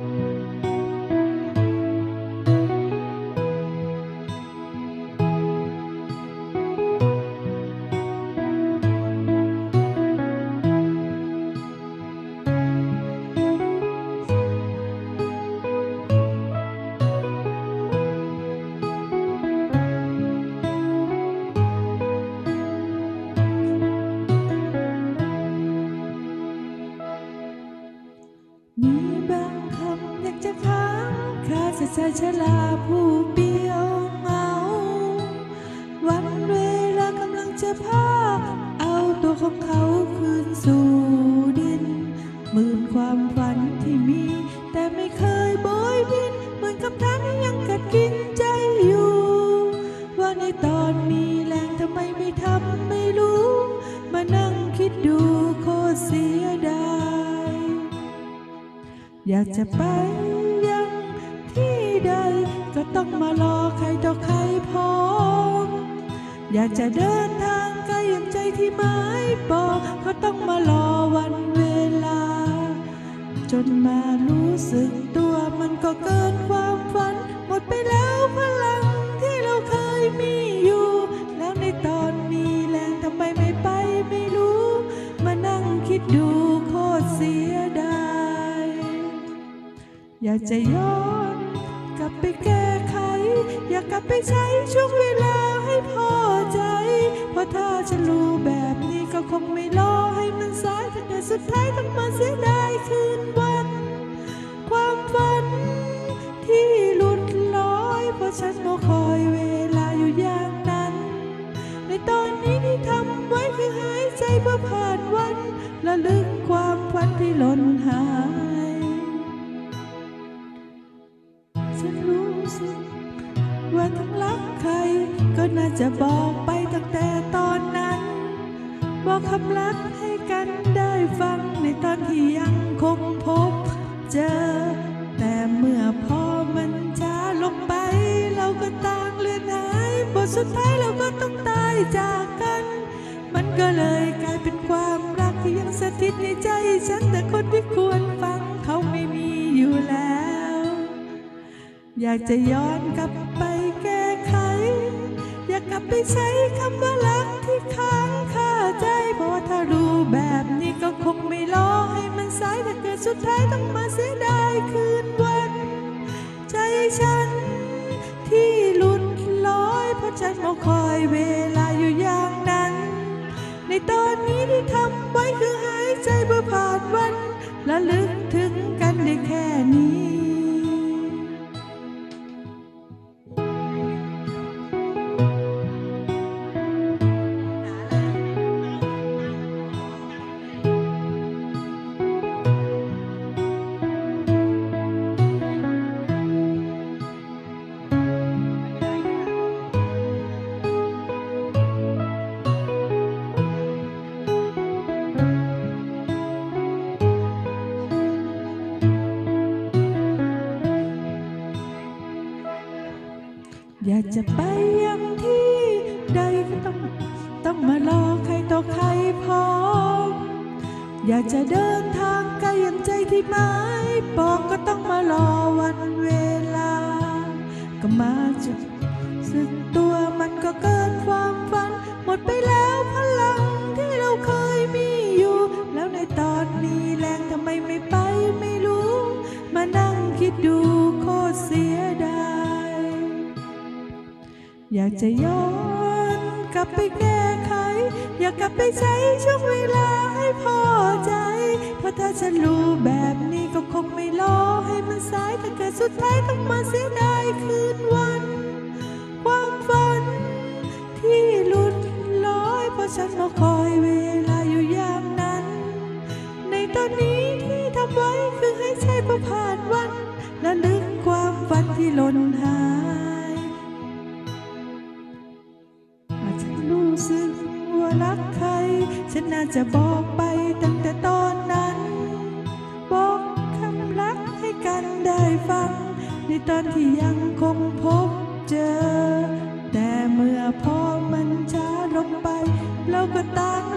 มีางคาจะใจชลาผู้เปียวเหงา วันเวลากำลังจะพาเอาตัวของเขาคืนสู่ดินหมื่นความฝันที่มี แต่ไม่เคยโบยบินเหมือนกับท่านยังกัดกินใจอยู่ ว่าในตอนมีแรงทำไมไม่ทำไม่รู้ มานั่งคิดดูโคตรเสียดาย อยากจะไป มารอใครต่อใครพร้อม อยากจะเดินทางไกลอย่างใจที่หมายบอกก็ต้องมารอวันเวลา จนมารู้สึกตัวมันก็เกินความฝัน หมดไปแล้วพลังที่เราเคยมีอยู่ แล้วในตอนมีแรงทำไมไม่ไปไม่รู้ มานั่งคิดดูโคตรเสียดายอยากจะย้อน กลับไปใช้ช่วงเวลาให้พอใจ เพราะถ้าฉันรู้แบบนี้ก็คงไม่รอให้มันสายแต่สุดท้ายต้องมาเสียดายคืนวัน ความฝันที่หลุดลอย เพราะฉันรอคอยเวลาอยู่อย่างนั้น ในตอนนี้ที่ทำไว้คือหายใจเพื่อผ่านวันระลึกความฝันที่หล่น จะบอกไปตั้งแต่ตอนนั้น บอกคำรักให้กันได้ฟังในตอนที่ยังคงพบเจอ แต่เมื่อพอมันช้าลงไป เราก็ต่างเลือนหายบทสุดท้ายเราก็ต้องตายจากกัน มันก็เลยกลายเป็นความรักที่ยังสถิตในใจฉันแต่คนที่ควรฟังเขาไม่มีอยู่แล้ว อยากจะย้อนกลับไป กลับไปใช้คำว่ารักที่ค้างคาใจ เพราะว่าถ้ารู้แบบนี้ก็คงไม่รอให้มันสายแต่เกิดสุดท้ายต้องมาเสียดายคืนวัน ใจฉันที่ลุดลอยเพราะฉันรอคอยเวลาอยู่อย่างนั้น ในตอนนี้ที่ทำไว้คือหายใจเพื่อผ่านวันและลึกถึงกันได้แค่ อยากจะไปยังที่ใดก็ต้องต้องมารอใครต่อใครพร้อม อยากจะเดินทางไกลอย่างใจที่หมายบอกก็ต้องมารอวันเวลา ก็มาจุดสึกตัวากจะย้อนกลับไปแก้ไข อยากกลับไปใช้ช่วงเวลาให้พอใจ เพราะถ้าฉันรู้แบบนี้ก็คงไม่รอให้มันสายแต่เกิดสุดท้ายต้องมาเสียดายคืนวัน ความฝันที่หลุดลอย เพราะฉันรอคอยเวลาอยู่ยางนั้น ในตอนนี้ที่ทำไว้คือให้ใช้เพื่อผ่านวันและลึกความฝันที่หล่นหาย สึกว่ารักใคร ฉันน่าจะบอกไปตั้งแต่ตอนนั้น บอกคำรักให้กันได้ฟัง ในตอนที่ยังคงพบเจอ แต่เมื่อพอมันช้าลงไป เราก็ต่าง